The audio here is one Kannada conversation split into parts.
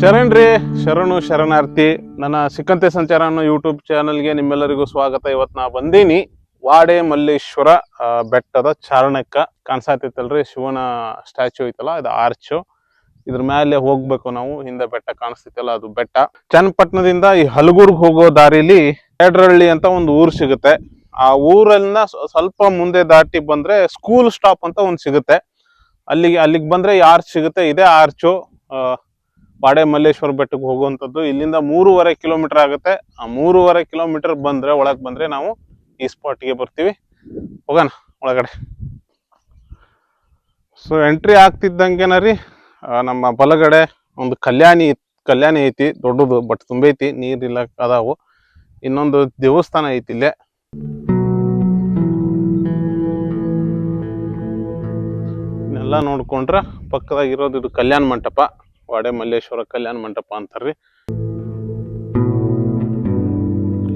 ಶರಣ್ರಿ ಶರಣು ಶರಣಾರ್ಥಿ. ನನ್ನ ಸಿಕ್ಕಂತೆ ಸಂಚಾರ ಅನ್ನೋ ಯೂಟ್ಯೂಬ್ ಚಾನಲ್ಗೆ ನಿಮ್ಮೆಲ್ಲರಿಗೂ ಸ್ವಾಗತ. ಇವತ್ತು ನಾ ಬಂದೀನಿ ವಾಡೆ ಮಲ್ಲೇಶ್ವರ ಬೆಟ್ಟದ ಚಾರಣಕ್ಕ. ಕಾಣಿಸತೈತಲ್ರಿ, ಶಿವನ ಸ್ಟ್ಯಾಚು ಐತಲ್ಲ, ಇದು ಆರ್ಚು ಇದ್ರ ಮೇಲೆ ಹೋಗ್ಬೇಕು ನಾವು, ಹಿಂದೆ ಬೆಟ್ಟ ಕಾಣಿಸ್ತೈತಲ್ಲ ಅದು ಬೆಟ್ಟ. ಚನ್ನಪಟ್ಟಣದಿಂದ ಈ ಹಲಗೂರ್ಗ್ ಹೋಗೋ ದಾರಿಲಿ ಎಡ್ರಳ್ಳಿ ಅಂತ ಒಂದು ಊರು ಸಿಗುತ್ತೆ. ಆ ಸ್ವ- ಸ್ವಲ್ಪ ಮುಂದೆ ದಾಟಿ ಬಂದ್ರೆ ಸ್ಕೂಲ್ ಸ್ಟಾಪ್ ಅಂತ ಒಂದು ಸಿಗುತ್ತೆ. ಅಲ್ಲಿಗೆ ಅಲ್ಲಿಗೆ ಬಂದ್ರೆ ಈ ಆರ್ಚ್ ಸಿಗುತ್ತೆ? ಇದೇ ಆರ್ಚು ಪಾಡೆ ಮಲ್ಲೇಶ್ವರ ಬೆಟ್ಟಕ್ಕೆ ಹೋಗುವಂಥದ್ದು. ಇಲ್ಲಿಂದ ಮೂರುವರೆ ಕಿಲೋಮೀಟರ್ ಆಗುತ್ತೆ. ಆ ಮೂರುವರೆ ಕಿಲೋಮೀಟರ್ ಬಂದ್ರೆ, ಒಳಗೆ ಬಂದ್ರೆ ನಾವು ಈ ಸ್ಪಾಟ್ಗೆ ಬರ್ತೀವಿ. ಹೋಗೋಣ, ಒಳಗಡೆ. ಸೊ ಎಂಟ್ರಿ ಆಗ್ತಿದ್ದಂಗೆನ ರೀ ನಮ್ಮ ಬಲಗಡೆ ಒಂದು ಕಲ್ಯಾಣಿ ಕಲ್ಯಾಣಿ ಐತಿ, ದೊಡ್ಡದು ಬಟ್ ತುಂಬೈತಿ ನೀರಿಲ್ಲ ಅದಾವು. ಇನ್ನೊಂದು ದೇವಸ್ಥಾನ ಐತಿ ಇಲ್ಲೇ. ಎಲ್ಲ ನೋಡ್ಕೊಂಡ್ರೆ ಪಕ್ಕದಾಗಿರೋದು ಇದು ಕಲ್ಯಾಣ ಮಂಟಪ. ವಾಡೆ ಮಲ್ಲೇಶ್ವರ ಕಲ್ಯಾಣ ಮಂಟಪ ಅಂತಾರ್ರಿ.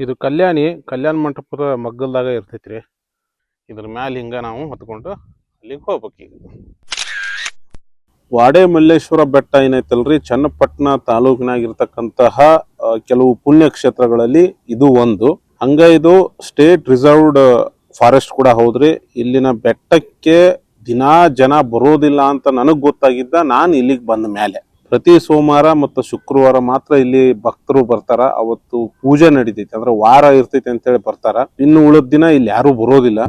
ಇದು ಕಲ್ಯಾಣಿ ಕಲ್ಯಾಣ ಮಂಟಪದ ಮಗ್ಗಲ್ದಾಗ ಇರ್ತೈತ್ರಿ. ಇದ್ರ ಮ್ಯಾಲ ಹಿಂಗ ನಾವು ಹೊತ್ಕೊಂಡು ಅಲ್ಲಿಗೆ ಹೋಗ್ಬೇಕು ವಾಡೆ ಮಲ್ಲೇಶ್ವರ ಬೆಟ್ಟ ಏನೈತಲ್ರಿ? ಚನ್ನಪಟ್ಟಣ ತಾಲೂಕಿನಾಗಿರ್ತಕ್ಕಂತಹ ಕೆಲವು ಪುಣ್ಯ ಕ್ಷೇತ್ರಗಳಲ್ಲಿ ಇದು ಒಂದು. ಹಂಗ ಇದು ಸ್ಟೇಟ್ ರಿಸರ್ವ್ಡ್ ಫಾರೆಸ್ಟ್ ಕೂಡ ಹೌದ್ರಿ. ಇಲ್ಲಿನ ಬೆಟ್ಟಕ್ಕೆ ದಿನಾ ಜನ ಬರೋದಿಲ್ಲ ಅಂತ ನನಗ್ ಗೊತ್ತಾಗಿದ್ದ ನಾನು ಇಲ್ಲಿಗೆ ಬಂದ ಮೇಲೆ ಪ್ರತಿ ಸೋಮವಾರ ಮತ್ತು ಶುಕ್ರವಾರ ಮಾತ್ರ ಇಲ್ಲಿ ಭಕ್ತರು ಬರ್ತಾರ. ಅವತ್ತು ಪೂಜೆ ನಡೀತೈತಿ. ಅಂದ್ರೆ ವಾರ ಇರ್ತೈತಿ ಅಂತೇಳಿ ಬರ್ತಾರ. ಇನ್ನು ಉಳಿದ ದಿನ ಇಲ್ಲಿ ಯಾರು ಬರೋದಿಲ್ಲ.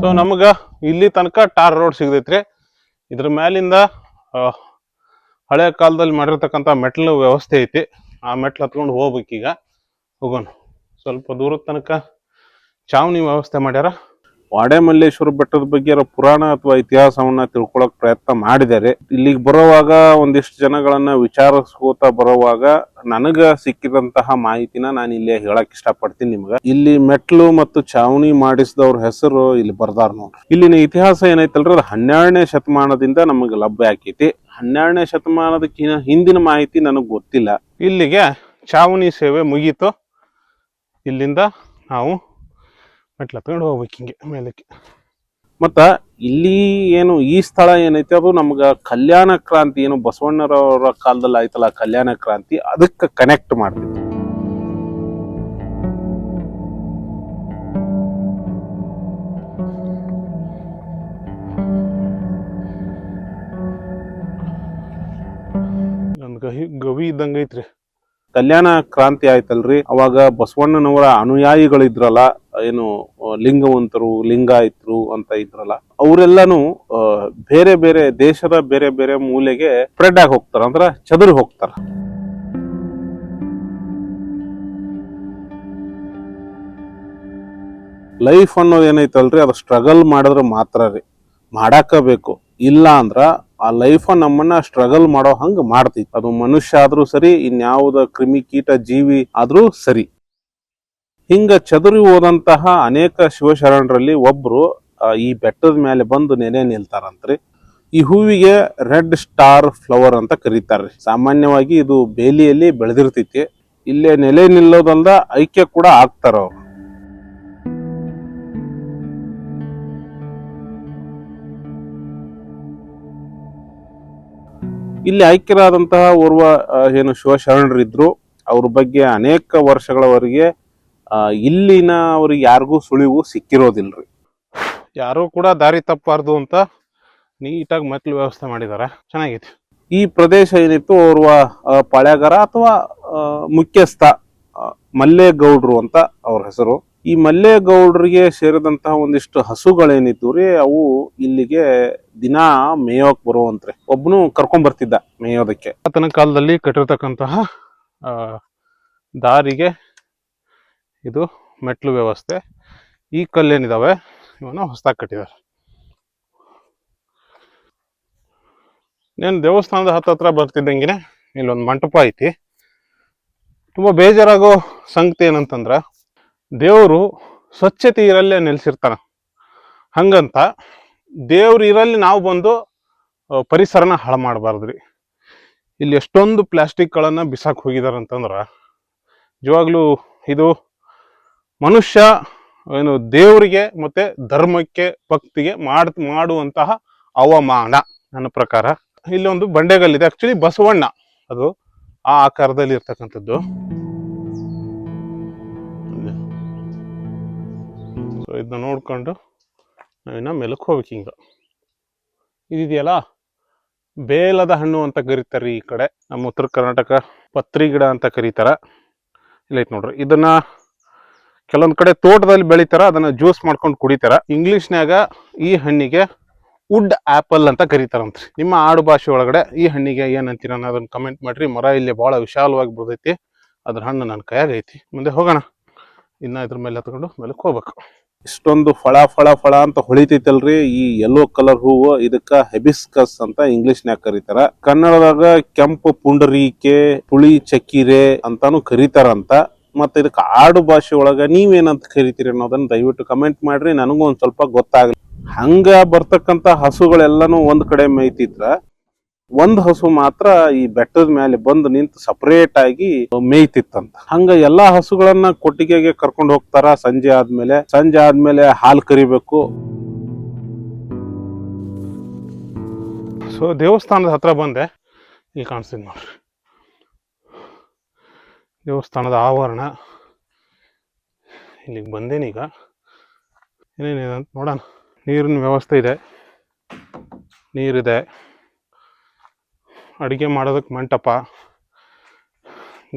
ಸೊ ನಮಗ ಇಲ್ಲಿ ತನಕ ಟಾರ್ ರೋಡ್ ಸಿಗ್ತೈತ್ರಿ. ಇದ್ರ ಮ್ಯಾಲಿಂದ ಹಳೆ ಕಾಲದಲ್ಲಿ ಮಾಡಿರ್ತಕ್ಕಂಥ ಮೆಟ್ಲು ವ್ಯವಸ್ಥೆ ಐತಿ. ಆ ಮೆಟ್ಲು ಹತ್ಕೊಂಡು ಹೋಗ್ಬೇಕೀಗ. ಹೋಗೋಣ. ಸ್ವಲ್ಪ ದೂರದ ತನಕ ಚಾವಣಿ ವ್ಯವಸ್ಥೆ ಮಾಡ್ಯಾರ? ವಾಡೆ ಮಲ್ಲೇಶ್ವರ ಬೆಟ್ಟದ ಬಗ್ಗೆ ಪುರಾಣ ಅಥವಾ ಇತಿಹಾಸವನ್ನ ತಿಳ್ಕೊಳಕ್ ಪ್ರಯತ್ನ ಮಾಡಿದ್ದಾರೆ. ಇಲ್ಲಿಗೆ ಬರೋವಾಗ ಒಂದಿಷ್ಟು ಜನಗಳನ್ನ ವಿಚಾರಿಸ್ಕೋತ ಬರೋವಾಗ ನನಗ ಸಿಕ್ಕಿದಂತಹ ಮಾಹಿತಿನ ನಾನು ಇಲ್ಲಿ ಹೇಳಕ್ ಇಷ್ಟಪಡ್ತೀನಿ ನಿಮ್ಗ. ಇಲ್ಲಿ ಮೆಟ್ಲು ಮತ್ತು ಚಾವಣಿ ಮಾಡಿಸಿದವ್ರ ಹೆಸರು ಇಲ್ಲಿ ಬರ್ದಾರ ನೋಡ್ರಿ ಇಲ್ಲಿನ ಇತಿಹಾಸ ಏನೈತಲ್ರಿ? ಅದು ಹನ್ನೆರಡನೇ ಶತಮಾನದಿಂದ ನಮಗೆ ಲಭ್ಯ ಆಕೈತಿ. ಹನ್ನೆರಡನೇ ಶತಮಾನದಕ್ಕಿಂತ ಹಿಂದಿನ ಮಾಹಿತಿ ನನಗೆ ಗೊತ್ತಿಲ್ಲ. ಇಲ್ಲಿಗೆ ಚಾವಣಿ ಸೇವೆ ಮುಗೀತು. ಇಲ್ಲಿಂದ ನಾವು ಮೆಟ್ಲು ತಗೊಂಡು ಹೋಗ್ಬೇಕು ಹಿಂಗೆ ಮೇಲಕ್ಕೆ. ಮತ್ತು ಇಲ್ಲಿ ಏನು ಈ ಸ್ಥಳ ಏನೈತಿ ಅದು ನಮ್ಗೆ ಕಲ್ಯಾಣ ಕ್ರಾಂತಿ ಏನು ಬಸವಣ್ಣರವರ ಕಾಲದಲ್ಲಿ ಆಯ್ತಲ್ಲ ಕಲ್ಯಾಣ ಕ್ರಾಂತಿ ಅದಕ್ಕೆ ಕನೆಕ್ಟ್ ಮಾಡ್ತೀವಿ. ಗವಿ ಇದ್ದಂಗ ಐತ್ರಿ. ಕಲ್ಯಾಣ ಕ್ರಾಂತಿ ಆಯ್ತಲ್ರಿ. ಅವಾಗ ಬಸವಣ್ಣನವರ ಅನುಯಾಯಿಗಳಿದ್ರಲ್ಲ, ಏನು ಲಿಂಗವಂತರು, ಲಿಂಗಾಯತರು ಅಂತ ಇದ್ರಲ್ಲ, ಅವರೆಲ್ಲಾನು ಬೇರೆ ಬೇರೆ ದೇಶದ ಬೇರೆ ಬೇರೆ ಮೂಲೆಗೆ ಸ್ಪ್ರೆಡ್ ಆಗಿ ಹೋಗ್ತಾರ, ಅಂದ್ರ ಚದುರಿ ಹೋಗ್ತಾರ. ಲೈಫ್ ಅನ್ನೋದು ಏನೈತಲ್ರಿ, ಅದು ಸ್ಟ್ರಗಲ್ ಮಾಡಿದ್ರೆ ಮಾತ್ರ ರೀ. ಮಾಡಾಕ ಬೇಕು ಇಲ್ಲ ಅಂದ್ರ ಆ ಲೈಫ್ ನಮ್ಮನ್ನ ಸ್ಟ್ರಗಲ್ ಮಾಡೋ ಹಂಗ ಮಾಡ್ತೈತಿ. ಅದು ಮನುಷ್ಯ ಆದ್ರೂ ಸರಿ, ಇನ್ಯಾವುದ ಕ್ರಿಮಿ ಕೀಟ ಜೀವಿ ಆದ್ರೂ ಸರಿ. ಹಿಂಗ ಚದುರಿ ಹೋದಂತಹ ಅನೇಕ ಶಿವಶರಣರಲ್ಲಿ ಒಬ್ರು ಈ ಬೆಟ್ಟದ ಮೇಲೆ ಬಂದು ನೆನೆ ನಿಲ್ತಾರಂತ್ರಿ. ಈ ಹೂವಿಗೆ ರೆಡ್ ಸ್ಟಾರ್ ಫ್ಲವರ್ ಅಂತ ಕರೀತಾರ್ರಿ. ಸಾಮಾನ್ಯವಾಗಿ ಇದು ಬೇಲಿಯಲ್ಲಿ ಬೆಳೆದಿರ್ತೈತಿ. ಇಲ್ಲೇ ನೆಲೆ ನಿಲ್ಲೋದಲ್ದ ಐಕ್ಯ ಕೂಡ ಆಗ್ತಾರ ಅವ್ರು. ಇಲ್ಲಿ ಐಕ್ಯರಾದಂತಹ ಓರ್ವ ಏನು ಶಿವಶರಣರಿದ್ರು ಅವ್ರ ಬಗ್ಗೆ ಅನೇಕ ವರ್ಷಗಳವರೆಗೆ ಇಲ್ಲಿನ ಅವ್ರಿಗೆ ಯಾರಿಗೂ ಸುಳಿವು ಸಿಕ್ಕಿರೋದಿಲ್ರಿ. ಯಾರು ಕೂಡ ದಾರಿ ತಪ್ಪಬಾರ್ದು ಅಂತ ನೀಟಾಗಿ ಮೆಟ್ಲು ವ್ಯವಸ್ಥೆ ಮಾಡಿದ್ದಾರೆ. ಚೆನ್ನಾಗಿತ್ತು ಈ ಪ್ರದೇಶ ಏನಿತ್ತು ಓರ್ವ ಪಾಳ್ಯಗಾರ ಅಥವಾ ಮುಖ್ಯಸ್ಥ? ಮಲ್ಲೇಗೌಡ್ರು ಅಂತ ಅವ್ರ ಹೆಸರು. ಈ ಮಲ್ಲೇಗೌಡ್ರಿಗೆ ಸೇರಿದಂತಹ ಒಂದಿಷ್ಟು ಹಸುಗಳೇನಿತ್ತು ರೀ, ಅವು ಇಲ್ಲಿಗೆ ದಿನಾ ಮೇಯೋಕ್ ಬರುವಂತ್ರಿ. ಒಬ್ನು ಕರ್ಕೊಂಡ್ ಬರ್ತಿದ್ದ ಮೇಯೋದಕ್ಕೆ. ಆತನ ಕಾಲದಲ್ಲಿ ಕಟ್ಟಿರ್ತಕ್ಕಂತಹ ದಾರಿಗೆ ಇದು ಮೆಟ್ಲು ವ್ಯವಸ್ಥೆ. ಈ ಕಲ್ಲೇನಿದಾವೆ, ಇವನ್ನ ಹೊಸದಾಗಿ ಕಟ್ಟಿದ್ದಾರೆ ನಾನು ದೇವಸ್ಥಾನದ ಹತ್ತತ್ರ ಬರ್ತಿದ್ದಂಗೆ ಇಲ್ಲೊಂದು ಮಂಟಪ ಐತಿ. ತುಂಬಾ ಬೇಜಾರಾಗೋ ಸಂಗತಿ ಏನಂತಂದ್ರೆ, ದೇವರು ಸ್ವಚ್ಛತೆ ಇರಲ್ಲೇ ನೆಲೆಸಿರ್ತಾನ. ಹಂಗಂತ ದೇವ್ರು ಇರಲ್ಲಿ ನಾವು ಬಂದು ಪರಿಸರನ ಹಾಳು ಮಾಡಬಾರ್ದ್ರಿ. ಇಲ್ಲಿ ಎಷ್ಟೊಂದು ಪ್ಲಾಸ್ಟಿಕ್ಗಳನ್ನು ಬಿಸಾಕ್ ಹೋಗಿದಾರೆ ಅಂತಂದ್ರೆ ನಿಜವಾಗ್ಲೂ ಇದು ಮನುಷ್ಯ, ಏನು ದೇವರಿಗೆ ಮತ್ತೆ ಧರ್ಮಕ್ಕೆ, ಭಕ್ತಿಗೆ ಮಾಡ್, ಮಾಡುವಂತಹ ಅವಮಾನ ನನ್ನ ಪ್ರಕಾರ. ಇಲ್ಲೊಂದು ಬಂಡೆಗಲ್ಲಿದೆ. ಆ್ಯಕ್ಚುಲಿ ಬಸವಣ್ಣ, ಅದು ಆ ಆಕಾರದಲ್ಲಿ ಇರ್ತಕ್ಕಂಥದ್ದು. ಸೊ ಇದನ್ನ ನೋಡ್ಕೊಂಡು ನಾವಿನ್ನ ಮೇಲಕ್ಕೆ ಹೋಗ್ಬೇಕು ಹಿಂಗ ಇದಿದೆಯಲ್ಲ? ಬೇಲದ ಹಣ್ಣು ಅಂತ ಕರೀತಾರೆ ಈ ಕಡೆ. ನಮ್ಮ ಉತ್ತರ ಕರ್ನಾಟಕ ಪತ್ರಿ ಗಿಡ ಅಂತ ಕರೀತಾರ. ಇಲ್ಲ ಐತ್ ನೋಡ್ರಿ. ಇದನ್ನ ಕೆಲವೊಂದ್ ಕಡೆ ತೋಟದಲ್ಲಿ ಬೆಳಿತಾರ ಅದನ್ನ ಜ್ಯೂಸ್ ಮಾಡ್ಕೊಂಡು ಕುಡಿತಾರ. ಇಂಗ್ಲಿಷ್ನ್ಯಾಗ ಈ ಹಣ್ಣಿಗೆ ವುಡ್ ಆಪಲ್ ಅಂತ ಕರೀತಾರಂತ್ರಿ. ನಿಮ್ಮ ಆಡು ಭಾಷೆ ಒಳಗಡೆ ಈ ಹಣ್ಣಿಗೆ ಏನಂತೀರ ಅದನ್ನ ಅನ್ನೋದನ್ನ ಕಮೆಂಟ್ ಮಾಡ್ರಿ. ಮರ ಇಲ್ಲಿ ಬಹಳ ವಿಶಾಲವಾಗಿ ಬರ್ತೈತಿ ಅದ್ರ ಹಣ್ಣು ನನ್ನ ಕೈಯಾಗ ಐತಿ. ಮುಂದೆ ಹೋಗೋಣ. ಇನ್ನ ಇದ್ರ ಮೇಲೆ ಹತ್ಕೊಂಡು ಮೇಲೆ ಹೋಗ್ಬೇಕು. ಇಷ್ಟೊಂದು ಫಳ ಫಳ ಫಳ ಅಂತ ಹೊಳಿತೈತಲ್ರಿ. ಈ ಯೆಲ್ಲೋ ಕಲರ್ ಹೂವು ಇದಕ್ಕ ಹೆಬಿಸ್ಕಸ್ ಅಂತ ಇಂಗ್ಲಿಷ್ನ್ಯಾಗ ಕರೀತಾರ. ಕನ್ನಡದಾಗ ಕೆಂಪು ಪುಂಡರೀಕೆ, ಪುಳಿ ಚಕ್ಕಿರೆ ಅಂತಾನು ಕರೀತಾರಂತ. ಮತ್ತೆ ಇದಕ್ಕೆ ಆಡು ಭಾಷೆ ಒಳಗ ನೀವೇನಂತ ಕರಿತೀರಿ ಅನ್ನೋದನ್ನ ದಯವಿಟ್ಟು ಕಮೆಂಟ್ ಮಾಡ್ರಿ. ನನಗೂ ಒಂದ್ ಸ್ವಲ್ಪ ಗೊತ್ತಾಗ್ಲಿ ಹಂಗ ಬರ್ತಕ್ಕಂಥ ಹಸುಗಳೆಲ್ಲನೂ ಒಂದು ಕಡೆ ಮೇಯ್ತಿದ್ರ, ಒಂದು ಹಸು ಮಾತ್ರ ಈ ಬೆಟ್ಟದ ಮೇಲೆ ಬಂದು ನಿಂತು ಸಪರೇಟ್ ಆಗಿ ಮೇಯ್ತಿತ್ತಂತ. ಹಂಗ ಎಲ್ಲಾ ಹಸುಗಳನ್ನ ಕೊಟ್ಟಿಗೆಗೆ ಕರ್ಕೊಂಡು ಹೋಗ್ತಾರ ಸಂಜೆ ಆದ್ಮೇಲೆ. ಸಂಜೆ ಆದ್ಮೇಲೆ ಹಾಲು ಕರಿಬೇಕು. ಸೊ, ದೇವಸ್ಥಾನದ ಹತ್ರ ಬಂದೆ. ಇಲ್ಲಿ ಕಾಣಿಸ್ತೀನಿ ನೋಡ್ರಿ. ದೇವಸ್ಥಾನದ ಆವರಣ. ಇಲ್ಲಿಗೆ ಬಂದೇನೀಗ? ಏನೇನಿದೆ ಅಂತ ನೋಡೋಣ. ನೀರಿನ ವ್ಯವಸ್ಥೆ ಇದೆ. ನೀರಿದೆ. ಅಡುಗೆ ಮಾಡೋದಕ್ಕೆ ಮಂಟಪ.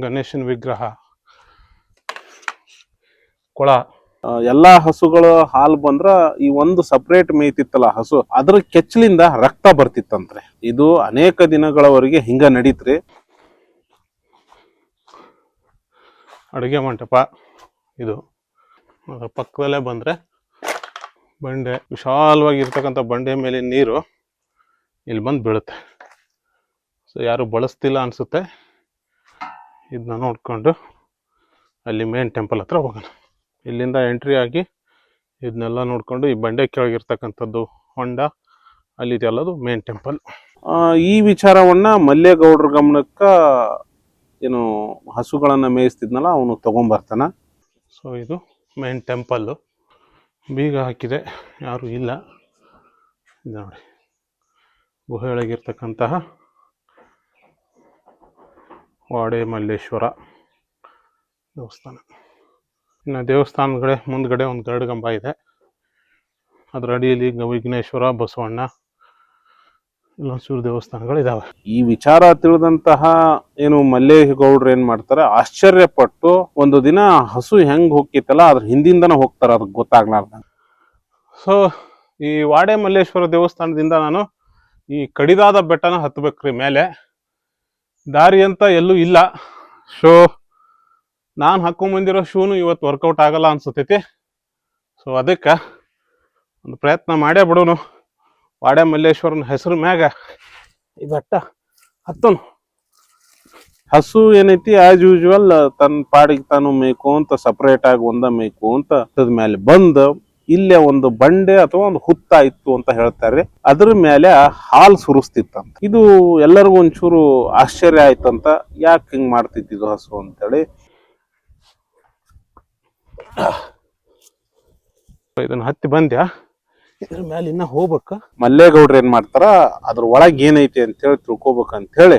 ಗಣೇಶನ ವಿಗ್ರಹ. ಕೊಳ. ಎಲ್ಲ ಹಸುಗಳು ಹಾಲು ಬಂದ್ರ ಈ ಒಂದು ಸಪ್ರೇಟ್ ಮೇಯ್ತಿತ್ತಲ್ಲ ಹಸು ಅದ್ರ ಕೆಚ್ಚಲಿಂದ ರಕ್ತ ಬರ್ತಿತ್ತಂತ್ರಿ. ಇದು ಅನೇಕ ದಿನಗಳವರೆಗೆ ಹಿಂಗ ನಡೀತ್ರಿ. ಅಡುಗೆ ಮಂಟಪ ಇದು. ಅದ್ರ ಪಕ್ಕದಲ್ಲೇ ಬಂದ್ರೆ ಬಂಡೆ ವಿಶಾಲವಾಗಿ ಇರ್ತಕ್ಕಂಥ ಬಂಡೆ ಮೇಲೆ ನೀರು ಇಲ್ಲಿ ಬಂದು ಬೀಳುತ್ತೆ. ಸೊ ಯಾರು ಬಳಸ್ತಿಲ್ಲ ಅನಿಸುತ್ತೆ. ಇದನ್ನ ನೋಡಿಕೊಂಡು ಅಲ್ಲಿ ಮೇನ್ ಟೆಂಪಲ್ ಹತ್ರ ಹೋಗೋಣ. ಇಲ್ಲಿಂದ ಎಂಟ್ರಿ ಆಗಿ ಇದನ್ನೆಲ್ಲ ನೋಡಿಕೊಂಡು ಈ ಬಂಡೆ ಕೆಳಗಿರ್ತಕ್ಕಂಥದ್ದು ಹೊಂಡ, ಅಲ್ಲಿ ಇದೆಲ್ಲದು ಮೇನ್ ಟೆಂಪಲ್ ಈ ವಿಚಾರವನ್ನ ಮಲ್ಲೇಗೌಡ್ರ ಗಮನಕ್ಕೆ ಏನು ಹಸುಗಳನ್ನ ಮೇಯಿಸ್ತಿದ್ನಲ್ಲ, ಅವನು ತೊಗೊಂಬರ್ತಾನೆ. ಸೊ ಇದು ಮೇನ್ ಟೆಂಪಲ್ಲು ಬೀಗ ಹಾಕಿದೆ, ಯಾರು ಇಲ್ಲ. ನೋಡಿ, ಗುಹೆಯೊಳಗಿರ್ತಕ್ಕಂತಹ ವಾಡೆ ಮಲ್ಲೇಶ್ವರ ದೇವಸ್ಥಾನ. ಇನ್ನು ದೇವಸ್ಥಾನಗಳೇ ಮುಂದ್ಗಡೆ ಒಂದು ಗರುಡ ಗಂಬ ಇದೆ. ಅದರ ಅಡಿಯಲ್ಲಿ ವಿಘ್ನೇಶ್ವರ ಬಸವಣ್ಣ ಇಲ್ಲೊಂದು ಸೂರ್ಯ ದೇವಸ್ಥಾನಗಳು ಇದಾವೆ. ಈ ವಿಚಾರ ತಿಳಿದಂತಹ ಏನು ಮಲ್ಲೇಗೌಡ್ರು ಏನ್ ಮಾಡ್ತಾರೆ ಆಶ್ಚರ್ಯಪಟ್ಟು ಒಂದು ದಿನ ಹಸು ಹೆಂಗ್ ಹೋಗ್ತಿತ್ತಲ್ಲ ಅದ್ರ ಹಿಂದಿಂದನ ಹೋಗ್ತಾರ ಅದಕ್ಕೆ ಗೊತ್ತಾಗ್ಲಾರ್ದ ಸೊ ಈ ವಾಡೆ ಮಲ್ಲೇಶ್ವರ ದೇವಸ್ಥಾನದಿಂದ ನಾನು ಈ ಕಡಿದಾದ ಬೆಟ್ಟನ ಹತ್ಬೇಕ್ರಿ ಮೇಲೆ. ದಾರಿ ಅಂತ ಎಲ್ಲೂ ಇಲ್ಲ. ಸೊ ನಾನು ಹಾಕೊಂಬಂದಿರೋ ಶೂನು ಇವತ್ತು ವರ್ಕೌಟ್ ಆಗಲ್ಲ ಅನ್ಸುತ್ತೈತಿ ಸೊ ಅದಕ್ಕೆ ಒಂದು ಪ್ರಯತ್ನ ಮಾಡೇ ಬಿಡೋನು. ವಾಡೆ ಮಲ್ಲೇಶ್ವರನ ಹೆಸರು ಮ್ಯಾಗ ಈ ಬೆಟ್ಟ ಹತ್ತನು. ಹಸು ಏನೈತಿ ಆಸ್ ಯೂಶುವಲ್ ತನ್ನ ಪಾಡಿಗೆ ತಾನು ಮೇಯ್ಕು ಅಂತ ಸಪ್ರೇಟ್ ಆಗಿ ಒಂದ ಮೇಯ್ಕು ಅಂತ ಅದ್ರ ಮೇಲೆ ಬಂದು ಇಲ್ಲೇ ಒಂದು ಬಂಡೆ ಅಥವಾ ಒಂದು ಹುತ್ತ ಇತ್ತು ಅಂತ ಹೇಳ್ತಾರೆ. ಅದ್ರ ಮೇಲೆ ಹಾಲು ಸುರಿಸ್ತಿತ್ತಂತ. ಇದು ಎಲ್ಲರಿಗೂ ಒಂಚೂರು ಆಶ್ಚರ್ಯ ಆಯ್ತಂತ ಯಾಕೆ ಹಿಂಗ್ ಮಾಡ್ತಿತ್ತು ಹಸು ಅಂತೇಳಿ. ಇದನ್ನ ಹತ್ತಿ ಬಂದ್ಯಾ? ಇದ್ರ ಮ್ಯಾಲ ಇನ್ನ ಹೋಗ್ಬೇಕ. ಮಲ್ಲೇಗೌಡ್ರು ಏನ್ ಮಾಡ್ತಾರ, ಅದ್ರ ಒಳಗ್ ಏನೈತಿ ಅಂತ ಹೇಳಿ ತಿಳ್ಕೊಬೇಕಂತ ಹೇಳಿ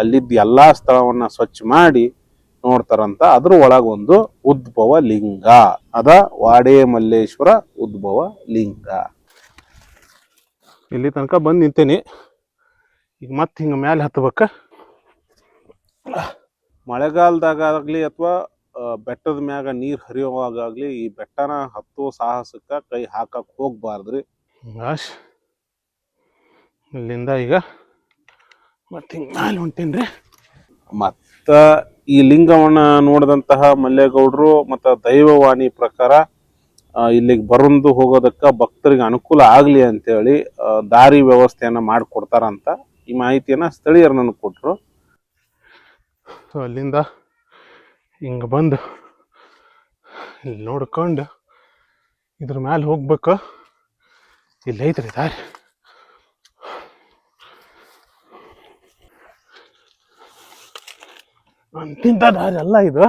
ಅಲ್ಲಿದ್ದ ಎಲ್ಲಾ ಸ್ಥಳವನ್ನ ಸ್ವಚ್ಛ ಮಾಡಿ ನೋಡ್ತಾರಂತ ಅದ್ರ ಒಳಗ ಒಂದು ಉದ್ಭವ ಲಿಂಗ. ಅದ ವಾಡೆ ಮಲ್ಲೇಶ್ವರ ಉದ್ಭವ ಲಿಂಗ. ಇಲ್ಲಿ ತನಕ ಬಂದ್ ನಿಂತೇನಿ. ಈಗ ಮತ್ತೆ ಹಿಂಗ ಮ್ಯಾಲೆ ಹತ್ಬೇಕ. ಮಳೆಗಾಲದಾಗ ಆಗ್ಲಿ ಅಥವಾ ಬೆಟ್ಟದ ಮ್ಯಾಗ ನೀರ್ ಹರಿಯುವಾಗಲಿ ಈ ಬೆಟ್ಟನ ಹತ್ತುವ ಸಾಹಸಕ್ಕೆ ಕೈ ಹಾಕಕ್ ಹೋಗ್ಬಾರ್ದ್ರಿ. ಇಲ್ಲಿಂದ ಈಗ ಮತ್ತೆ ಹಿಂಗೆ ಮ್ಯಾಲೆ ಹೊಂಟೇನ್ರಿ. ಮತ್ತು ಈ ಲಿಂಗವನ್ನ ನೋಡಿದಂತಹ ಮಲ್ಲೇಗೌಡರು ಮತ್ತು ದೈವವಾಣಿ ಪ್ರಕಾರ ಇಲ್ಲಿಗೆ ಬರಂದು ಹೋಗೋದಕ್ಕೆ ಭಕ್ತರಿಗೆ ಅನುಕೂಲ ಆಗಲಿ ಅಂತೇಳಿ ದಾರಿ ವ್ಯವಸ್ಥೆಯನ್ನು ಮಾಡಿಕೊಡ್ತಾರಂತ ಈ ಮಾಹಿತಿಯನ್ನ ಸ್ಥಳೀಯರು ನನಗೆ ಕೊಟ್ರು. ಸೊ ಅಲ್ಲಿಂದ ಹಿಂಗ ಬಂದು ಇಲ್ಲಿ ನೋಡ್ಕೊಂಡು ಇದ್ರ ಮ್ಯಾಲೆ ಹೋಗ್ಬೇಕು. ಇಲ್ಲಿ ಐತ್ರಿ ದಾರಿ. ಅಂತಿಂತ ದಾರಿ ಅಲ್ಲ ಇದು.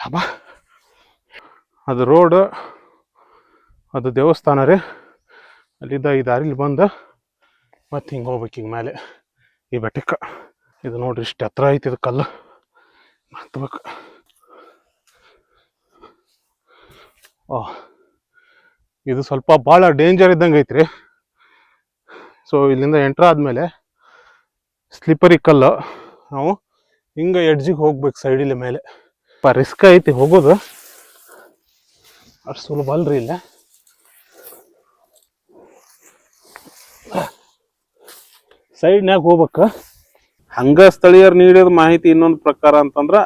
ಯಾವ ಅದು ರೋಡ್, ಅದು ದೇವಸ್ಥಾನ ರೀ. ಅಲ್ಲಿದ್ದ ಈ ದಾರಿಲಿ ಬಂದು. ಮತ್ತೆ ಹಿಂಗೆ ಹೋಗ್ಬೇಕು ಹಿಂಗೆ ಮೇಲೆ ಈ ಬೆಟ್ಟಕ್ಕೆ. ಇದು ನೋಡ್ರಿ ಇಷ್ಟು ಹತ್ರ ಐತಿ ಇದು ಕಲ್ಲು. ಹತ್ಬೇಕು ಓ ಇದು ಸ್ವಲ್ಪ ಭಾಳ ಡೇಂಜರ್ ಇದ್ದಂಗೆ ಐತ್ರಿ. ಸೊ ಇಲ್ಲಿಂದ ಎಂಟ್ರ್ ಆದಮೇಲೆ ಸ್ಲಿಪ್ಪರಿ ಕಲ್ಲು. ನಾವು ಹಿಂಗೆ ಎಡ್ಜಿಗೆ ಹೋಗ್ಬೇಕು ಸೈಡಿಲಿ ಮೇಲೆ. ರಿಸ್ಕ್ ಐತಿ ಹೋಗೋದು. ಅಷ್ಟು ಸುಲಭ ಅಲ್ರಿ ಇಲ್ಲ. ಸೈಡ್ನ್ಯಾಗ ಹೋಗ್ಬೇಕು. ಹಂಗ ಸ್ಥಳೀಯರು ನೀಡಿದ ಮಾಹಿತಿ ಇನ್ನೊಂದು ಪ್ರಕಾರ ಅಂತಂದ್ರ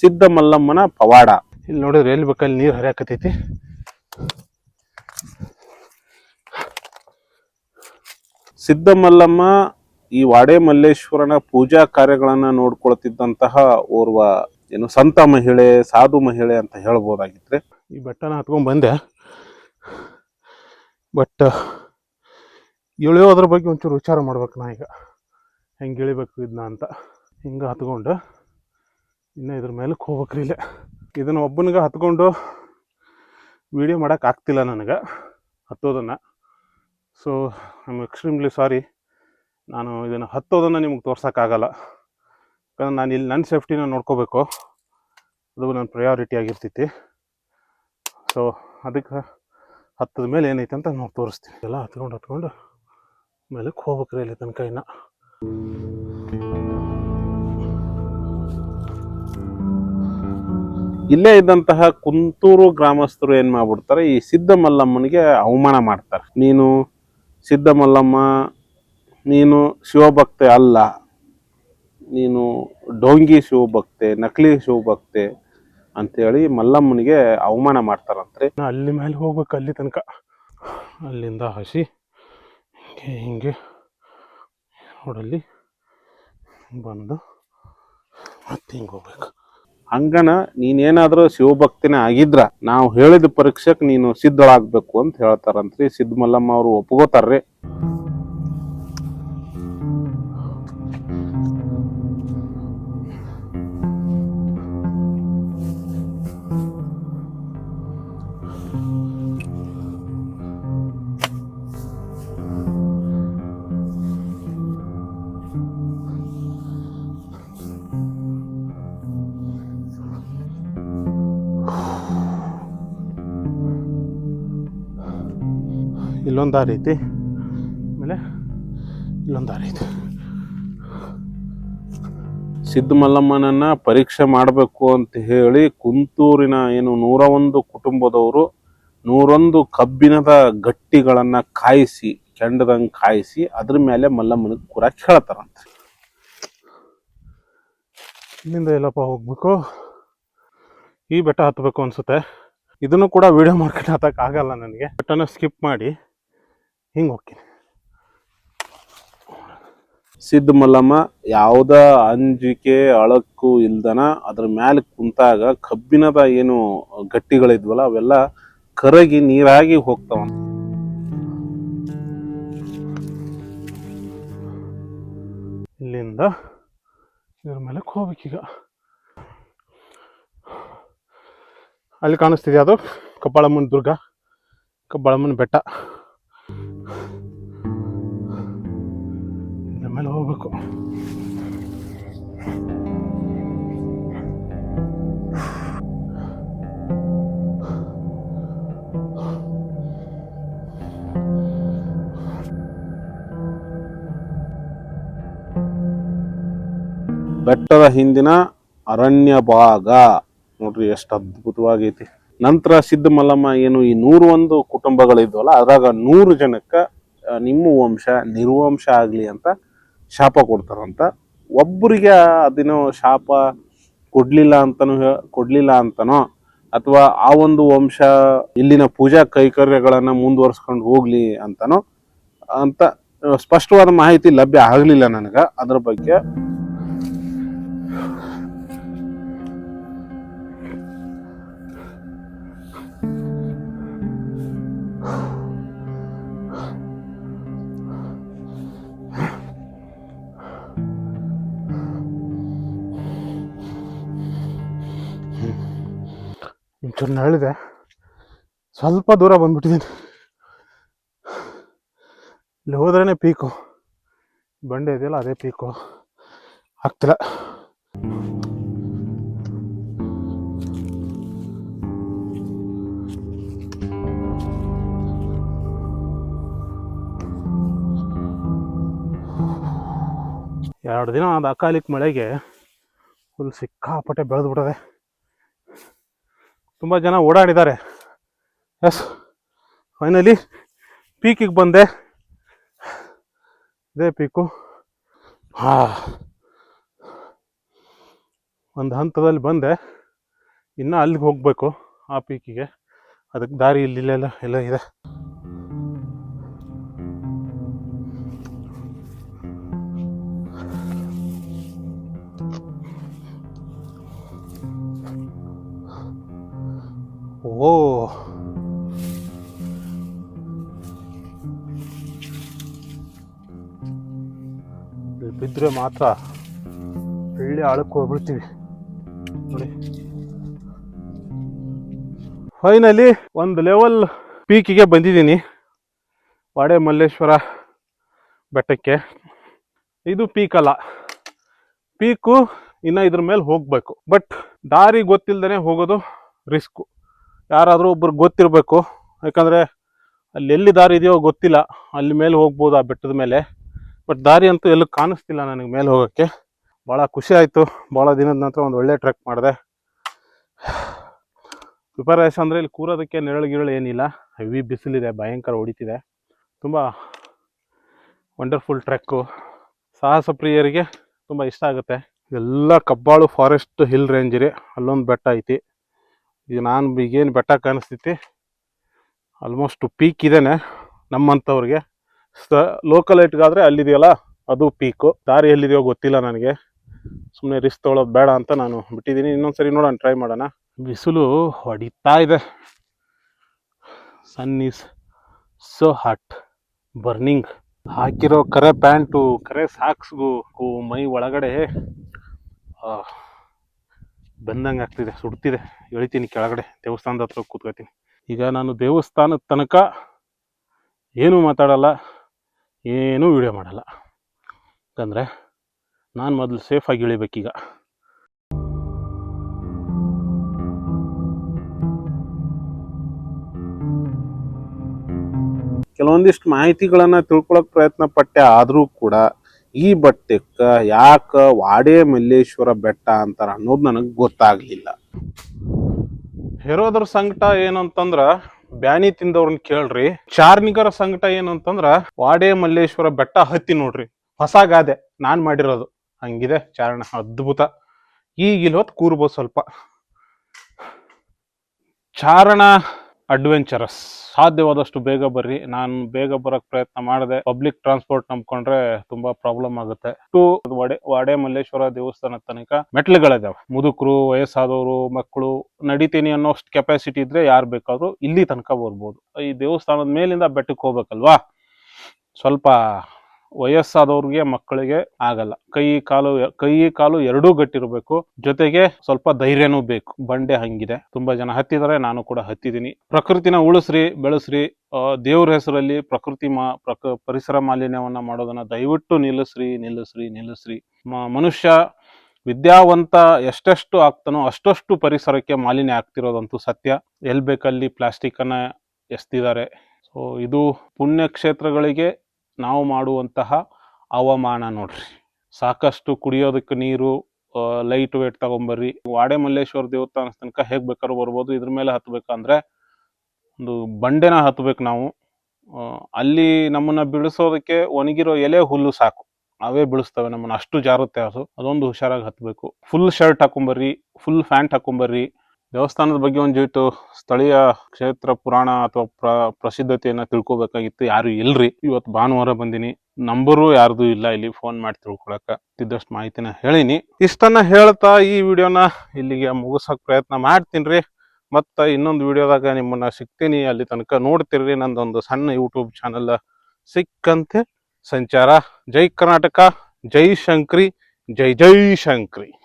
ಸಿದ್ಧ ಮಲ್ಲಮ್ಮನ ಪವಾಡ. ಇಲ್ಲಿ ನೋಡಿದ್ರೆ ಎಲ್ಲಿ ಬೇಕಲ್ಲಿ ನೀರು ಹರಿಯಾಕತೈತಿ ಸಿದ್ಧ ಮಲ್ಲಮ್ಮ ಈ ವಾಡೆ ಮಲ್ಲೇಶ್ವರನ ಪೂಜಾ ಕಾರ್ಯಗಳನ್ನ ನೋಡ್ಕೊಳ್ತಿದ್ದಂತಹ ಓರ್ವ ಏನು ಸಂತ ಮಹಿಳೆ ಸಾಧು ಮಹಿಳೆ ಅಂತ ಹೇಳ್ಬೋದಾಗಿದ್ರೆ. ಈ ಬೆಟ್ಟನ ಹತ್ಕೊಂಡ್ ಬಂದೆ. ಬಟ್ ಇಳಿಯೋದ್ರ ಬಗ್ಗೆ ಒಂಚೂರು ವಿಚಾರ ಮಾಡ್ಬೇಕು ನಾ ಈಗ. ಹೆಂಗೆ ಇಳಿಬೇಕು ಇದನ್ನ ಅಂತ. ಹಿಂಗೆ ಹತ್ಕೊಂಡು, ಇನ್ನು ಇದ್ರ ಮೇಲಕ್ಕೆ ಹೋಗ್ಬೇಕ್ರಿ ಇಲ್ಲೇ. ಇದನ್ನು ಒಬ್ಬನಿಗೆ ಹತ್ಕೊಂಡು ವಿಡಿಯೋ ಮಾಡೋಕೆ ಆಗ್ತಿಲ್ಲ ನನಗೆ, ಹತ್ತೋದನ್ನು. ಸೊ ಐ ಎಕ್ಸ್ಟ್ರೀಮ್ಲಿ ಸಾರಿ ನಾನು ಇದನ್ನು ಹತ್ತೋದನ್ನು ನಿಮ್ಗೆ ತೋರ್ಸೋಕ್ಕಾಗಲ್ಲ ಯಾಕಂದ್ರೆ ನಾನು ಇಲ್ಲಿ ನನ್ನ ಸೇಫ್ಟಿನ ನೋಡ್ಕೋಬೇಕು. ಅದು ನನ್ನ ಪ್ರಯಾರಿಟಿ ಆಗಿರ್ತೈತಿ. ಸೊ ಅದಕ್ಕೆ ಹತ್ತದ ಮೇಲೆ ಏನೈತೆ ಅಂತ ನಾವು ತೋರಿಸ್ತೀನಿ. ಎಲ್ಲ ಹತ್ಕೊಂಡು ಹತ್ಕೊಂಡು ಮೇಲಕ್ಕೆ ಹೋಗ್ಬೇಕ್ರಿ ಇಲ್ಲಿ ತನಕ ಇನ್ನು. ಇಲ್ಲೇ ಇದ್ದಂತಹ ಕುಂತೂರು ಗ್ರಾಮಸ್ಥರು ಏನ್ ಮಾಡ್ಬಿಡ್ತಾರೆ, ಈ ಸಿದ್ಧ ಮಲ್ಲಮ್ಮನಿಗೆ ಅವಮಾನ ಮಾಡ್ತಾರೆ. ನೀನು ಸಿದ್ಧ ಮಲ್ಲಮ್ಮ ನೀನು ಶಿವಭಕ್ತೆ ಅಲ್ಲ. ನೀನು ಡೋಂಗಿ ಶಿವಭಕ್ತೆ, ನಕಲಿ ಶಿವಭಕ್ತೆ ಅಂತೇಳಿ ಮಲ್ಲಮ್ಮನಿಗೆ ಅವಮಾನ ಮಾಡ್ತಾರಂತ್ರಿ ಅಲ್ಲಿ ಮೇಲೆ ಹೋಗ್ಬೇಕು ಅಲ್ಲಿ ತನಕ. ಅಲ್ಲಿಂದ ಹಸಿ, ಹಿಂಗೆ ಹಿಂಗೆ. ನೋಡಲ್ಲಿ ಬಂದು ಮತ್ತೆ ಹಿಂಗೆ ಹೋಗ್ಬೇಕು. ಹಂಗನ ನೀನೇನಾದರೂ ಶಿವಭಕ್ತಿನೇ ಆಗಿದ್ರ ನಾವು ಹೇಳಿದ ಪರೀಕ್ಷೆಗೆ ನೀನು ಸಿದ್ಧಳಾಗಬೇಕು ಅಂತ ಹೇಳ್ತಾರಂತ್ರಿ. ಸಿದ್ಧ ಮಲ್ಲಮ್ಮ ಅವರು ಒಪ್ಕೋತಾರ್ರಿ. ಇಲ್ಲೊಂದು ದಾರಿ ಐತಿ. ಆಮೇಲೆ ಇಲ್ಲೊಂದು ದಾರಿ ಐತಿ. ಸಿದ್ಧ ಮಲ್ಲಮ್ಮನನ್ನ ಪರೀಕ್ಷೆ ಮಾಡಬೇಕು ಅಂತ ಹೇಳಿ ಕುಂತೂರಿನ ಏನು ನೂರ ಒಂದು ಕುಟುಂಬದವರು ನೂರೊಂದು ಕಬ್ಬಿಣದ ಗಟ್ಟಿಗಳನ್ನ ಕಾಯಿಸಿ ಕೆಂಡದಂಗೆ ಕಾಯಿಸಿ ಅದ್ರ ಮೇಲೆ ಮಲ್ಲಮ್ಮನ ಕೂರ ಹೇಳ್ತಾರಂತ ಇಲ್ಲಿಂದ ಎಲ್ಲಪ್ಪ ಹೋಗ್ಬೇಕು. ಈ ಬೆಟ್ಟ ಹತ್ತಬೇಕು ಅನ್ಸುತ್ತೆ. ಇದನ್ನು ಕೂಡ ವಿಡಿಯೋ ಮಾರ್ಕೆಟ್ ಹತ್ತಕ್ಕೆ ಆಗಲ್ಲ ನನಗೆ. ಬೆಟ್ಟನ ಸ್ಕಿಪ್ ಮಾಡಿ. ಹಿಂಗೆ ಹೋಗ್ತೀನಿ. ಸಿದ್ಧ ಮಲ್ಲಮ್ಮ ಯಾವುದ ಅಂಜಿಕೆ ಅಳಕು ಇಲ್ದನ ಅದ್ರ ಮ್ಯಾಲೆ ಕುಂತಾಗ ಕಬ್ಬಿಣದ ಏನು ಗಟ್ಟಿಗಳಿದ್ವಲ್ಲ ಅವೆಲ್ಲ ಕರಗಿ ನೀರಾಗಿ ಹೋಗ್ತಾವ. ಇಲ್ಲಿಂದ ಇದ್ರ ಮೇಲೆ ಹೋಗ್ಬೇಕೀಗ ಅಲ್ಲಿ ಕಾಣಿಸ್ತಿದೆ ಅದು ಕಬ್ಬಾಳಮ್ಮನ ದುರ್ಗ ಕಬ್ಬಾಳಮ್ಮನ ಬೆಟ್ಟ. ಮೇಲೆ ಹೋಗ್ಬೇಕು ಬೆಟ್ಟದ ಹಿಂದಿನ ಅರಣ್ಯ ಭಾಗ ನೋಡ್ರಿ, ಎಷ್ಟು ಅದ್ಭುತವಾಗೈತಿ. ನಂತರ ಸಿದ್ಧ ಮಲ್ಲಮ್ಮ ಏನು ಈ ನೂರು ಒಂದು ಕುಟುಂಬಗಳಿದ್ವಲ್ಲ, ಅದ್ರಾಗ ನೂರು ಜನಕ್ಕ ನಿಮ್ಮ ವಂಶ, ನಿರ್ವಂಶ ಆಗ್ಲಿ ಅಂತ ಶಾಪ ಕೊಡ್ತಾರಂತ ಒಬ್ಬರಿಗೆ ಅದೇನೋ ಶಾಪ ಕೊಡಲಿಲ್ಲ ಅಂತನೂ ಕೊಡಲಿಲ್ಲ ಕೊಡ್ಲಿಲ್ಲ ಅಂತನೋ, ಅಥವಾ ಆ ಒಂದು ವಂಶ ಇಲ್ಲಿನ ಪೂಜಾ ಕೈಕರ್ಯಗಳನ್ನು ಮುಂದುವರ್ಸ್ಕೊಂಡು ಹೋಗಲಿ ಅಂತನೋ ಅಂತ ಸ್ಪಷ್ಟವಾದ ಮಾಹಿತಿ ಲಭ್ಯ ಆಗಲಿಲ್ಲ ನನಗೆ. ಅದ್ರ ಬಗ್ಗೆ ಒಂಚೂರು ನಳಿದೆ ಸ್ವಲ್ಪ ದೂರ ಬಂದ್ಬಿಟ್ಟಿದ್ದೀನಿ ಇಲ್ಲಿ ಹೋದ್ರೇನೆ ಪೀಕು. ಬಂಡೆ ಇದೆಯಲ್ಲ, ಅದೇ ಪೀಕು. ಆಗ್ತಿಲ್ಲ. ಎರಡು ದಿನ ಅದು ಅಕಾಲಿಕ ಮಳೆಗೆ ಫುಲ್ ಸಿಕ್ಕಾಪಟ್ಟೆ ಬೆಳೆದು ಬಿಡದೆ ತುಂಬ ಜನ ಓಡಾಡಿದ್ದಾರೆ. ಎಸ್ ಫೈನಲಿ ಪೀಕಿಗೆ ಬಂದೆ. ಇದೇ ಪೀಕು ಹಾ, ಒಂದು ಹಂತದಲ್ಲಿ ಬಂದೆ. ಇನ್ನೂ ಅಲ್ಲಿಗೆ ಹೋಗಬೇಕು ಆ ಪೀಕಿಗೆ ಅದಕ್ಕೆ ದಾರಿ ಇಲ್ಲಿ ಇಲ್ಲೆಲ್ಲ ಎಲ್ಲ ಇದೆ ಓ. ಬಿದ್ದರೆ ಮಾತ್ರ ಒಳ್ಳೆ ಆಳಕ್ಕೆ ಹೋಗ್ಬಿಡ್ತೀವಿ. ನೋಡಿ. ಫೈನಲಿ ಒಂದು ಲೆವೆಲ್ ಪೀಕಿಗೆ ಬಂದಿದ್ದೀನಿ. ವಾಡೆ ಮಲ್ಲೇಶ್ವರ ಬೆಟ್ಟಕ್ಕೆ. ಇದು ಪೀಕ್ ಪೀಕು ಇನ್ನು ಇದ್ರ ಮೇಲೆ ಹೋಗಬೇಕು. ಬಟ್ ದಾರಿ ಗೊತ್ತಿಲ್ಲದೇ ಹೋಗೋದು ರಿಸ್ಕು ಯಾರಾದರೂ ಒಬ್ಬರು ಗೊತ್ತಿರಬೇಕು. ಯಾಕಂದರೆ ಅಲ್ಲಿ ಎಲ್ಲಿ ದಾರಿ ಇದೆಯೋ ಗೊತ್ತಿಲ್ಲ. ಅಲ್ಲಿ ಮೇಲೆ ಹೋಗ್ಬೋದು ಆ ಬೆಟ್ಟದ ಮೇಲೆ. ಬಟ್ ದಾರಿ ಅಂತೂ ಎಲ್ಲೂ ಕಾಣಿಸ್ತಿಲ್ಲ ನನಗೆ ಮೇಲೆ ಹೋಗೋಕ್ಕೆ. ಭಾಳ ಖುಷಿ ಆಯಿತು. ಭಾಳ ದಿನದ ನಂತರ ಒಂದು ಒಳ್ಳೆ ಟ್ರೆಕ್ ಮಾಡಿದೆ. ವಿಪರ್ಯಾಸ ಅಂದರೆ ಇಲ್ಲಿ ಕೂರೋದಕ್ಕೆ ನೆರಳು ಗಿರಳು ಏನಿಲ್ಲ. ಹೆವಿ ಬಿಸಿಲಿದೆ, ಭಯಂಕರ ಹೊಡಿತಿದೆ. ತುಂಬ ವಂಡರ್ಫುಲ್ ಟ್ರೆಕ್ಕು ಸಾಹಸ ಪ್ರಿಯರಿಗೆ ತುಂಬ ಇಷ್ಟ ಆಗುತ್ತೆ. ಎಲ್ಲ ಕಬ್ಬಾಳು ಫಾರೆಸ್ಟ್ ಹಿಲ್ ರೇಂಜ್ ರೀ ಅಲ್ಲೊಂದು ಬೆಟ್ಟ ಐತಿ. ಈಗ ನಾನು ಈಗೇನು ಬೆಟ್ಟ ಕಾಣಿಸ್ತೈತಿ? ಆಲ್ಮೋಸ್ಟ್ ಪೀಕ್ ಇದೇನೆ ನಮ್ಮಂಥವ್ರಿಗೆ. ಸ ಲೋಕಲ್ ಐಟ್ಗಾದರೆ ಅಲ್ಲಿದೆಯಲ್ಲ, ಅದು ಪೀಕು ದಾರಿ ಎಲ್ಲಿದೆಯೋ ಗೊತ್ತಿಲ್ಲ ನನಗೆ. ಸುಮ್ಮನೆ ರಿಸ್ಕ್ ತೊಗೊಳೋದು ಬೇಡ ಅಂತ ನಾನು ಬಿಟ್ಟಿದ್ದೀನಿ. ಇನ್ನೊಂದು ಸರಿ ನೋಡೋಣ ಟ್ರೈ ಮಾಡೋಣ. ಬಿಸಿಲು ಹೊಡಿತಾ ಇದೆ. Sun is so hot burning ಹಾಕಿರೋ ಕರೆ ಪ್ಯಾಂಟು, ಕರೆ ಸಾಕ್ಸ್ಗೂ, ಮೈ ಒಳಗಡೆ. ಬಂದಂಗೆ ಆಗ್ತಿದೆ, ಸುಡ್ತಿದೆ. ಎಳಿತೀನಿ ಕೆಳಗಡೆ, ದೇವಸ್ಥಾನದ ಹತ್ರ ಕೂತ್ಕೋತೀನಿ. ಈಗ ನಾನು ದೇವಸ್ಥಾನದ ತನಕ ಏನೂ ಮಾತಾಡಲ್ಲ, ಏನೂ ವಿಡಿಯೋ ಮಾಡಲ್ಲ. ಯಾಕಂದರೆ ನಾನು ಮೊದಲು ಸೇಫಾಗಿ ಇಳಿಬೇಕೀಗ. ಕೆಲವೊಂದಿಷ್ಟು ಮಾಹಿತಿಗಳನ್ನು ತಿಳ್ಕೊಳ್ಳೋಕೆ ಪ್ರಯತ್ನ ಪಟ್ಟೆ ಆದರೂ ಕೂಡ ಈ ಬೆಟ್ಟಕ್ಕೆ ಯಾಕೆ ವಾಡೇ ಮಲ್ಲೇಶ್ವರ ಬೆಟ್ಟ ಅಂತಾರ ಅನ್ನೋದು ನನಗೆ ಗೊತ್ತಾಗ್ಲಿಲ್ಲ. ಹೇರೋದ್ರ ಸಂಕಟ ಏನಂತಂದ್ರ, ಬ್ಯಾನಿ ತಿಂದವ್ರನ್ನ ಕೇಳ್ರಿ. ಚಾರ್ನಿಗರ ಸಂಕಟ ಏನಂತಂದ್ರ, ವಾಡೇ ಮಲ್ಲೇಶ್ವರ ಬೆಟ್ಟ ಹತ್ತಿ ನೋಡ್ರಿ. ಹೊಸ ಗಾದೆ, ನಾನ್ ಮಾಡಿರೋದು. ಹಂಗಿದೆ, ಚಾರಣ ಅದ್ಭುತ. ಈಗ ಹೊತ್ತು ಕೂರ್ಬೋದು ಸ್ವಲ್ಪ. ಚಾರಣ ಅಡ್ವೆಂಚರಸ್. ಸಾಧ್ಯವಾದಷ್ಟು ಬೇಗ ಬರ್ರಿ. ನಾನು ಬೇಗ ಬರಕ್ ಪ್ರಯತ್ನ ಮಾಡಿದೆ. ಪಬ್ಲಿಕ್ ಟ್ರಾನ್ಸ್ಪೋರ್ಟ್ ನಂಬ್ಕೊಂಡ್ರೆ ತುಂಬಾ ಪ್ರಾಬ್ಲಮ್ ಆಗುತ್ತೆ. ಟು ವಾಡೆ ವಾಡೆ ಮಲ್ಲೇಶ್ವರ ದೇವಸ್ಥಾನ ತನಕ ಮೆಟ್ಲುಗಳಿದಾವೆ. ಮುದುಕರು, ವಯಸ್ಸಾದವರು, ಮಕ್ಕಳು, ನಡಿತೀನಿ ಅನ್ನೋಷ್ಟು ಕೆಪಾಸಿಟಿ ಇದ್ರೆ ಯಾರು ಬೇಕಾದ್ರೂ ಇಲ್ಲಿ ತನಕ ಬರ್ಬೋದು. ಈ ದೇವಸ್ಥಾನದ ಮೇಲಿಂದ ಬೆಟ್ಟಕ್ಕೆ ಹೋಗ್ಬೇಕಲ್ವಾ? ಸ್ವಲ್ಪ ವಯಸ್ಸಾದವ್ರಿಗೆ ಮಕ್ಕಳಿಗೆ ಆಗಲ್ಲ. ಕೈ ಕಾಲು ಕೈ ಕಾಲು ಎರಡೂ ಗಟ್ಟಿರಬೇಕು. ಜೊತೆಗೆ ಸ್ವಲ್ಪ ಧೈರ್ಯನೂ ಬೇಕು. ಬಂಡೆ ಹಂಗಿದೆ. ತುಂಬಾ ಜನ ಹತ್ತಿದ್ದಾರೆ. ನಾನು ಕೂಡ ಹತ್ತಿದ್ದೀನಿ. ಪ್ರಕೃತಿನ ಉಳಿಸ್ರಿ, ಬೆಳೆಸ್ರಿ. ದೇವ್ರ ಹೆಸರಲ್ಲಿ ಪ್ರಕೃತಿ ಮಾ, ಪ್ರಕ, ಪರಿಸರ ಮಾಲಿನ್ಯವನ್ನ ಮಾಡೋದನ್ನ ದಯವಿಟ್ಟು ನಿಲ್ಲಿಸ್ರಿ ನಿಲ್ಲಿಸ್ರಿ ನಿಲ್ಲಿಸ್ರಿ. ಮನುಷ್ಯ ವಿದ್ಯಾವಂತ ಎಷ್ಟೆಷ್ಟು ಆಗ್ತಾನೋ ಅಷ್ಟಷ್ಟು ಪರಿಸರಕ್ಕೆ ಮಾಲಿನ್ಯ ಆಗ್ತಿರೋದಂತೂ ಸತ್ಯ. ಎಲ್ಲಿ ಬೇಕಲ್ಲಿ ಪ್ಲಾಸ್ಟಿಕ್ ಅನ್ನ ಎಸ್ತಿದ್ದಾರೆ. ಸೊ, ಇದು ಪುಣ್ಯಕ್ಷೇತ್ರಗಳಿಗೆ ನಾವು ಮಾಡುವಂತಹ ಅವಮಾನ ನೋಡ್ರಿ. ಸಾಕಷ್ಟು ಕುಡಿಯೋದಕ್ಕೆ ನೀರು ಲೈಟ್ ವೇಟ್ ತಗೊಂಬರ್ರಿ. ವಾಡೆ ಮಲ್ಲೇಶ್ವರ ದೇವಸ್ಥಾನ ತನಕ ಹೇಗ್ ಬೇಕಾದ್ರೂ ಬರ್ಬೋದು. ಇದ್ರ ಮೇಲೆ ಹತ್ಬೇಕಂದ್ರೆ ಒಂದು ಬಂಡೆನ ಹತ್ಬೇಕು ನಾವು. ಅಲ್ಲಿ ನಮ್ಮನ್ನ ಬಿಡಿಸೋದಕ್ಕೆ ಒಣಗಿರೋ ಎಲೆ ಹುಲ್ಲು ಸಾಕು. ಅವೇ ಬಿಡಿಸ್ತವೆ ನಮ್ಮನ್ನ. ಅಷ್ಟು ಜಾರುತ್ತೆ ಅದು. ಅದೊಂದು ಹುಷಾರಾಗಿ ಹತ್ಬೇಕು. ಫುಲ್ ಶರ್ಟ್ ಹಾಕೊಂಬರ್ರಿ. ಫುಲ್ ಪ್ಯಾಂಟ್ ಹಾಕೊಂಬರ್ರಿ. ದೇವಸ್ಥಾನದ ಬಗ್ಗೆ ಒಂದಿಟ್ಟು ಸ್ಥಳೀಯ ಕ್ಷೇತ್ರ ಪುರಾಣ ಅಥವಾ ಪ್ರ, ಪ್ರಸಿದ್ಧತೆಯನ್ನ ತಿಳ್ಕೊಬೇಕಾಗಿತ್ತು. ಯಾರು ಇಲ್ರಿ? ಇವತ್ತು ಭಾನುವಾರ ಬಂದಿನಿ. ನಂಬರು ಯಾರ್ದು ಇಲ್ಲ ಇಲ್ಲಿ ಫೋನ್ ಮಾಡಿ ತಿಳ್ಕೊಳಕ. ಇದ್ದಷ್ಟು ಮಾಹಿತಿನ ಹೇಳಿನಿ. ಇಷ್ಟನ್ನ ಹೇಳ್ತಾ ಈ ವಿಡಿಯೋನ ಇಲ್ಲಿಗೆ ಮುಗಿಸಕ್ ಪ್ರಯತ್ನ ಮಾಡ್ತೀನಿ ಮತ್ತು ಇನ್ನೊಂದು ವಿಡಿಯೋದಾಗ ನಿಮ್ಮನ್ನ ಸಿಗ್ತೀನಿ. ಅಲ್ಲಿ ತನಕ ನೋಡ್ತಿರ್ರಿ. ನಂದೊಂದು ಸಣ್ಣ ಯೂಟ್ಯೂಬ್ ಚಾನಲ್ ಸಿಕ್ಕಂತೆ ಸಂಚಾರ. ಜೈ ಕರ್ನಾಟಕ, ಜೈ ಶಂಕ್ರಿ, ಜೈ ಜೈ ಶಂಕ್ರಿ.